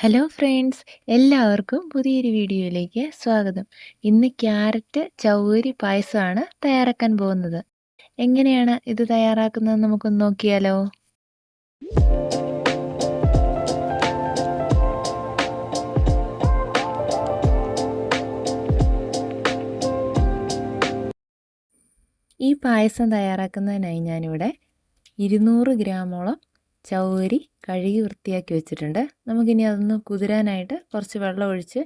Hello friends എല്ലാവർക്കും പുതിയൊരു വീഡിയോയിലേക്ക് സ്വാഗതം. ഇന്ന് ക്യാരറ്റ് ചൗരി പായസമാണ് തയ്യാറാക്കാൻ പോകുന്നത്. എങ്ങനെയാണ് ഇത് തയ്യാറാക്കുന്നത് നമുക്കൊന്ന് നോക്കിയാലോ? ഈ പായസം തയ്യാറാക്കുന്നതിനായി ഞാനിവിടെ ഇരുന്നൂറ് ഗ്രാമോളം ചൗരി കഴുകി വൃത്തിയാക്കി വെച്ചിട്ടുണ്ട്. നമുക്കിനി അതൊന്ന് കുതിരാനായിട്ട് കുറച്ച് വെള്ളം ഒഴിച്ച്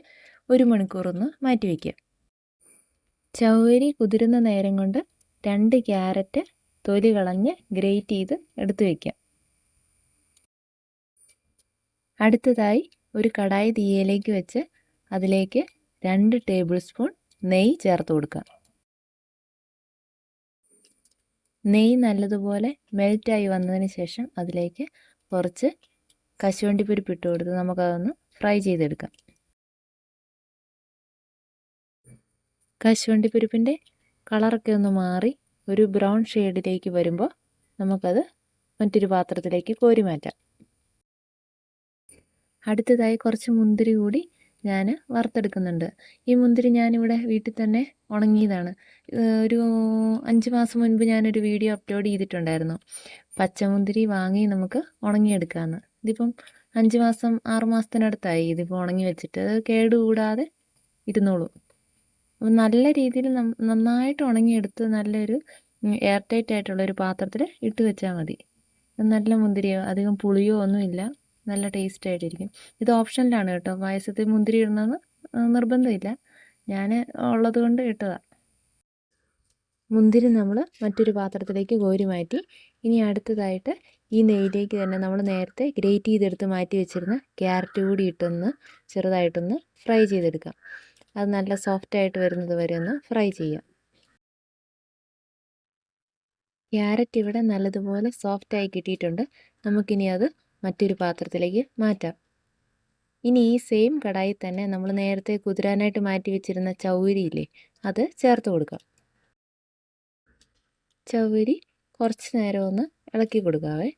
ഒരു മണിക്കൂറൊന്ന് മാറ്റി വയ്ക്കാം ചൗരി കുതിരുന്ന നേരം കൊണ്ട് രണ്ട് ക്യാരറ്റ് തൊലി കളഞ്ഞ് ഗ്രേറ്റ് ചെയ്ത് എടുത്തു വയ്ക്കാം അടുത്തതായി ഒരു കടായി തീയയിലേക്ക് വെച്ച് അതിലേക്ക് രണ്ട് ടേബിൾ സ്പൂൺ നെയ്യ് ചേർത്ത് കൊടുക്കാം നെയ്യ് നല്ലതുപോലെ മെൽറ്റായി വന്നതിന് ശേഷം അതിലേക്ക് കുറച്ച് കശുവണ്ടിപ്പരിപ്പ് ഇട്ട് കൊടുത്ത് നമുക്കതൊന്ന് ഫ്രൈ ചെയ്തെടുക്കാം. കശുവണ്ടി പരിപ്പിന്റെ കളറൊക്കെ ഒന്ന് മാറി ഒരു ബ്രൗൺ ഷെയ്ഡിലേക്ക് വരുമ്പോൾ നമുക്കത് മറ്റൊരു പാത്രത്തിലേക്ക് കോരി മാറ്റാം. അടുത്തതായി കുറച്ച് മുന്തിരി കൂടി ഞാൻ വറുത്തെടുക്കുന്നുണ്ട്. ഈ മുന്തിരി ഞാനിവിടെ വീട്ടിൽ തന്നെ ഉണങ്ങിയതാണ്. ഒരു അഞ്ച് മാസം മുൻപ് ഞാനൊരു വീഡിയോ അപ്ലോഡ് ചെയ്തിട്ടുണ്ടായിരുന്നു. പച്ചമുന്തിരി വാങ്ങി നമുക്ക് ഉണങ്ങിയെടുക്കാമെന്ന് ഇതിപ്പം അഞ്ച് മാസം ആറ് മാസത്തിനടുത്തായി ഇതിപ്പോൾ ഉണങ്ങി വെച്ചിട്ട്. കേടുകൂടാതെ ഇരുന്നോളൂ. അപ്പം നല്ല രീതിയിൽ നന്നായിട്ട് ഉണങ്ങിയെടുത്ത് നല്ലൊരു എയർ ടൈറ്റ് ആയിട്ടുള്ള ഒരു പാത്രത്തിൽ ഇട്ട് വെച്ചാൽ മതി. നല്ല മുന്തിരിയോ അധികം പുളിയോ ഒന്നുമില്ല. നല്ല ടേസ്റ്റ് ആയിട്ടിരിക്കും. ഇത് ഓപ്ഷനിലാണ് കേട്ടോ. പായസത്തിൽ മുന്തിരി ഇടണമെന്ന് നിർബന്ധമില്ല. ഞാൻ ഉള്ളത് കൊണ്ട് ഇട്ടതാണ് മുന്തിരി നമ്മൾ മറ്റൊരു പാത്രത്തിലേക്ക് കോരി മാറ്റി ഇനി അടുത്തതായിട്ട് ഈ നെയ്യിലേക്ക് തന്നെ നമ്മൾ നേരത്തെ ഗ്രേറ്റ് ചെയ്തെടുത്ത് മാറ്റി വെച്ചിരുന്ന ക്യാരറ്റ് കൂടി ഇട്ടൊന്ന് ചെറുതായിട്ടൊന്ന് ഫ്രൈ ചെയ്തെടുക്കാം. അത് നല്ല സോഫ്റ്റായിട്ട് വരുന്നത് വരെ ഒന്ന് ഫ്രൈ ചെയ്യാം. ക്യാരറ്റ് ഇവിടെ നല്ലതുപോലെ സോഫ്റ്റായി കിട്ടിയിട്ടുണ്ട്. നമുക്കിനി അത് മറ്റൊരു പാത്രത്തിലേക്ക് മാറ്റാം. ഇനി ഈ സെയിം കടായി തന്നെ നമ്മൾ നേരത്തെ കുതിരാനായിട്ട് മാറ്റി വെച്ചിരുന്ന ചൗരിയില്ലേ അത് ചേർത്ത് കൊടുക്കാം. ചൗരി കുറച്ച് നേരം ഒന്ന് ഇളക്കി കൊടുക്കാവേ.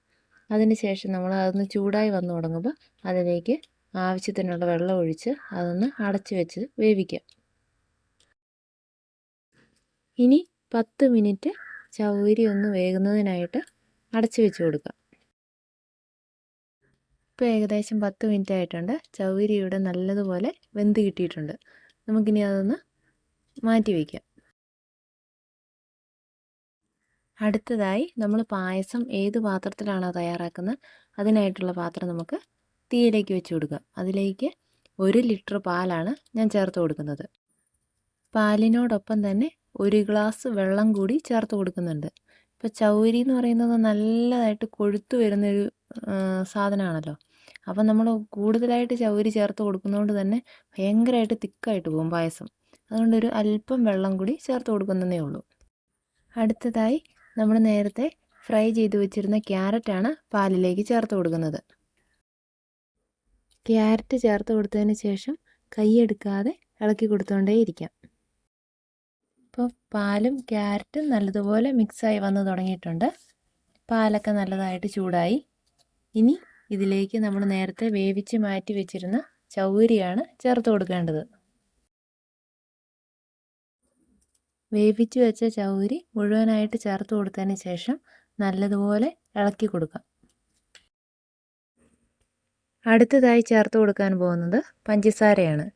അതിനുശേഷം നമ്മൾ അതൊന്ന് ചൂടായി വന്നു തുടങ്ങുമ്പോൾ അതിലേക്ക് ആവശ്യത്തിനുള്ള വെള്ളം ഒഴിച്ച് അതൊന്ന് അടച്ചു വെച്ച് വേവിക്കാം. ഇനി പത്ത് മിനിറ്റ് ചൗരി ഒന്ന് വേകുന്നതിനായിട്ട് അടച്ചു വെച്ച് കൊടുക്കാം. ഇപ്പോൾ ഏകദേശം പത്ത് മിനിറ്റ് ആയിട്ടുണ്ട്. ചൗരി ഇവിടെ നല്ലതുപോലെ വെന്ത് കിട്ടിയിട്ടുണ്ട്. നമുക്കിനി അതൊന്ന് മാറ്റി വയ്ക്കാം അടുത്തതായി നമ്മൾ പായസം ഏത് പാത്രത്തിലാണോ തയ്യാറാക്കുന്നത് അതിനായിട്ടുള്ള പാത്രം നമുക്ക് തീയിലേക്ക് വെച്ച് കൊടുക്കുക അതിലേക്ക് ഒരു ലിറ്റർ പാലാണ് ഞാൻ ചേർത്ത് കൊടുക്കുന്നത്. പാലിനോടൊപ്പം തന്നെ ഒരു ഗ്ലാസ് വെള്ളം കൂടി ചേർത്ത് കൊടുക്കുന്നുണ്ട്. ഇപ്പോൾ ചൗരി എന്ന് പറയുന്നത് നല്ലതായിട്ട് കൊഴുത്തു വരുന്നൊരു സാധനമാണല്ലോ അപ്പം നമ്മൾ കൂടുതലായിട്ട് ചൗരി ചേർത്ത് കൊടുക്കുന്നതുകൊണ്ട് തന്നെ ഭയങ്കരമായിട്ട് തിക്കായിട്ട് പോകും പായസം. അതുകൊണ്ട് ഒരു അല്പം വെള്ളം കൂടി ചേർത്ത് കൊടുക്കുന്നതേ ഉള്ളൂ. അടുത്തതായി നമ്മൾ നേരത്തെ ഫ്രൈ ചെയ്ത് വെച്ചിരുന്ന ക്യാരറ്റാണ് പാലിലേക്ക് ചേർത്ത് കൊടുക്കുന്നത്. ക്യാരറ്റ് ചേർത്ത് കൊടുത്തതിന് ശേഷം കൈയെടുക്കാതെ ഇളക്കി കൊടുത്തുകൊണ്ടേയിരിക്കാം ഇപ്പോൾ പാലും ക്യാരറ്റും നല്ലതുപോലെ മിക്സായി വന്ന് തുടങ്ങിയിട്ടുണ്ട്. പാലൊക്കെ നല്ലതായിട്ട് ചൂടായി. ഇനി ഇതിലേക്ക് നമ്മൾ നേരത്തെ വേവിച്ച് മാറ്റി വെച്ചിരുന്ന ചൗരിയാണ് ചേർത്ത് കൊടുക്കേണ്ടത്. വേവിച്ച് വെച്ച ചൗരി മുഴുവനായിട്ട് ചേർത്ത് കൊടുത്തതിന് ശേഷം നല്ലതുപോലെ ഇളക്കി കൊടുക്കാം. അടുത്തതായി ചേർത്ത് കൊടുക്കാൻ പോകുന്നത് പഞ്ചസാരയാണ്.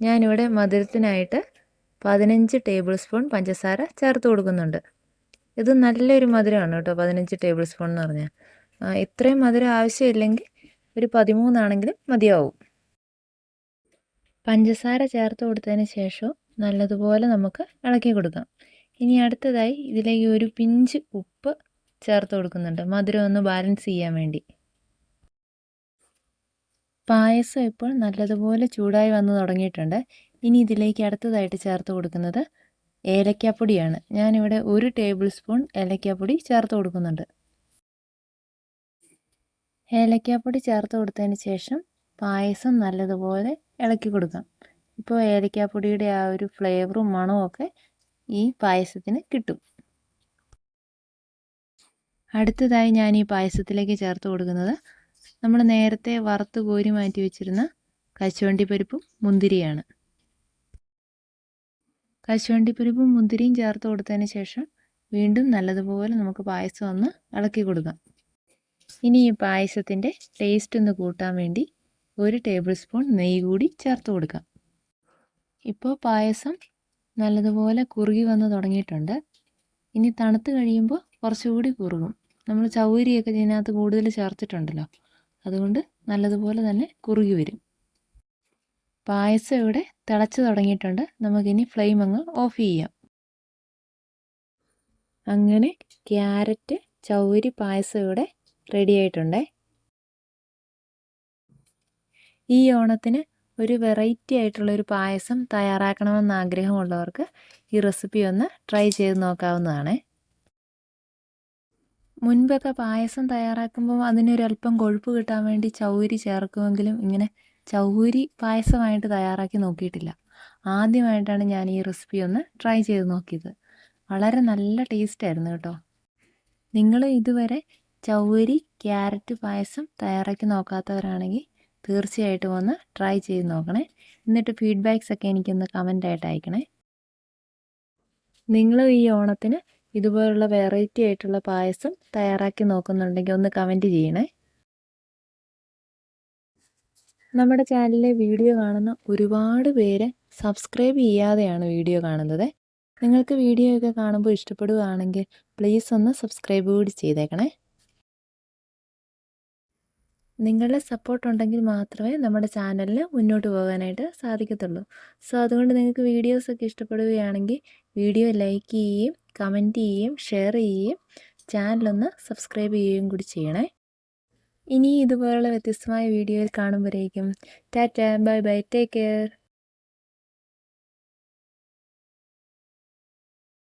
ഞാനിവിടെ മധുരത്തിനായിട്ട് പതിനഞ്ച് ടേബിൾ സ്പൂൺ പഞ്ചസാര ചേർത്ത് കൊടുക്കുന്നുണ്ട്. ഇത് നല്ലൊരു മധുരമാണ് കേട്ടോ പതിനഞ്ച് ടേബിൾ സ്പൂൺ എന്ന് പറഞ്ഞാൽ. ഇത്രയും മധുരം ആവശ്യമില്ലെങ്കിൽ ഒരു പതിമൂന്നാണെങ്കിലും മതിയാവും. പഞ്ചസാര ചേർത്ത് കൊടുത്തതിന് ശേഷം നല്ലതുപോലെ നമുക്ക് ഇളക്കി കൊടുക്കാം. ഇനി അടുത്തതായി ഇതിലേക്ക് ഒരു പിഞ്ച് ഉപ്പ് ചേർത്ത് കൊടുക്കുന്നുണ്ട് മധുരം ഒന്ന് ബാലൻസ് ചെയ്യാൻ വേണ്ടി. പായസം ഇപ്പോൾ നല്ലതുപോലെ ചൂടായി വന്ന് തുടങ്ങിയിട്ടുണ്ട്. ഇനി ഇതിലേക്ക് അടുത്തതായിട്ട് ചേർത്ത് കൊടുക്കുന്നത് ഏലക്കാപ്പൊടിയാണ്. ഞാനിവിടെ ഒരു ടേബിൾ സ്പൂൺ ഏലക്കാപ്പൊടി ചേർത്ത് കൊടുക്കുന്നുണ്ട്. ഏലക്കാപ്പൊടി ചേർത്ത് കൊടുത്തതിന് ശേഷം പായസം നല്ലതുപോലെ ഇളക്കി കൊടുക്കാം. ഇപ്പോൾ ഏലക്കാപ്പൊടിയുടെ ആ ഒരു ഫ്ലേവറും മണവും ഒക്കെ ഈ പായസത്തിന് കിട്ടും. അടുത്തതായി ഞാൻ ഈ പായസത്തിലേക്ക് ചേർത്ത് കൊടുക്കുന്നത് നമ്മൾ നേരത്തെ വറുത്ത് കോരി മാറ്റി വെച്ചിരുന്ന കശുവണ്ടി പരിപ്പും മുന്തിരിയാണ്. കശുവണ്ടിപ്പരിപ്പും മുന്തിരിയും ചേർത്ത് കൊടുത്തതിന് ശേഷം വീണ്ടും നല്ലതുപോലെ നമുക്ക് പായസം ഒന്ന് ഇളക്കി കൊടുക്കാം. ഇനി ഈ പായസത്തിന്റെ ടേസ്റ്റ് ഒന്ന് കൂട്ടാൻ വേണ്ടി ഒരു ടേബിൾ സ്പൂൺ നെയ്യ് കൂടി ചേർത്ത് കൊടുക്കാം. ഇപ്പോൾ പായസം നല്ലതുപോലെ കുറുകി വന്ന് തുടങ്ങിയിട്ടുണ്ട്. ഇനി തണുത്ത് കഴിയുമ്പോൾ കുറച്ചുകൂടി കുറുകും. നമ്മൾ ചൗരിയൊക്കെ ഇതിനകത്ത് കൂടുതൽ ചേർത്തിട്ടുണ്ടല്ലോ. അതുകൊണ്ട് നല്ലതുപോലെ തന്നെ കുറുകി വരും. പായസം ഇവിടെ തിളച്ച് തുടങ്ങിയിട്ടുണ്ട്. നമുക്കിനി ഫ്ലെയിം അങ്ങ് ഓഫ് ചെയ്യാം. അങ്ങനെ ക്യാരറ്റ് ചൗരി പായസം ഇവിടെ റെഡി ആയിട്ടുണ്ടേ. ഈ ഓണത്തിന് ഒരു വെറൈറ്റി ആയിട്ടുള്ളൊരു പായസം തയ്യാറാക്കണമെന്ന് ആഗ്രഹമുള്ളവർക്ക് ഈ റെസിപ്പി ഒന്ന് ട്രൈ ചെയ്ത് നോക്കാവുന്നതാണ്. മുൻപൊക്കെ പായസം തയ്യാറാക്കുമ്പോൾ അതിനൊരല്പം കൊഴുപ്പ് കിട്ടാൻ വേണ്ടി ചൗരി ചേർക്കുമെങ്കിലും ഇങ്ങനെ ചൗരി പായസമായിട്ട് തയ്യാറാക്കി നോക്കിയിട്ടില്ല. ആദ്യമായിട്ടാണ് ഞാൻ ഈ റെസിപ്പി ഒന്ന് ട്രൈ ചെയ്ത് നോക്കിയത്. വളരെ നല്ല ടേസ്റ്റ് ആയിരുന്നു കേട്ടോ. നിങ്ങൾ ഇതുവരെ ചൗരി ക്യാരറ്റ് പായസം തയ്യാറാക്കി നോക്കാത്തവരാണെങ്കിൽ തീർച്ചയായിട്ടും ഒന്ന് ട്രൈ ചെയ്ത് നോക്കണേ. എന്നിട്ട് ഫീഡ്ബാക്സ് ഒക്കെ എനിക്കൊന്ന് കമന്റായിട്ട് അയക്കണേ. നിങ്ങളും ഈ ഓണത്തിന് ഇതുപോലുള്ള വെറൈറ്റി ആയിട്ടുള്ള പായസം തയ്യാറാക്കി നോക്കുന്നുണ്ടെങ്കിൽ ഒന്ന് കമന്റ് ചെയ്യണേ. നമ്മുടെ ചാനലിലെ വീഡിയോ കാണുന്ന ഒരുപാട് പേര് സബ്സ്ക്രൈബ് ചെയ്യാതെയാണ് വീഡിയോ കാണുന്നത്. നിങ്ങൾക്ക് വീഡിയോ ഒക്കെ കാണുമ്പോൾ ഇഷ്ടപ്പെടുകയാണെങ്കിൽ പ്ലീസ് ഒന്ന് സബ്സ്ക്രൈബ് കൂടി ചെയ്തേക്കണേ. നിങ്ങളുടെ സപ്പോർട്ട് ഉണ്ടെങ്കിൽ മാത്രമേ നമ്മുടെ ചാനലിൽ മുന്നോട്ട് പോകാനായിട്ട് സാധിക്കത്തുള്ളൂ. സോ അതുകൊണ്ട് നിങ്ങൾക്ക് വീഡിയോസൊക്കെ ഇഷ്ടപ്പെടുകയാണെങ്കിൽ വീഡിയോ ലൈക്ക് ചെയ്യുകയും കമന്റ് ചെയ്യുകയും ഷെയർ ചെയ്യുകയും ചാനലൊന്ന് സബ്സ്ക്രൈബ് ചെയ്യുകയും കൂടി ചെയ്യണേ. ഇനി ഇതുപോലുള്ള വ്യത്യസ്തമായ വീഡിയോയിൽ കാണുമ്പോഴേക്കും Tata bye bye take care.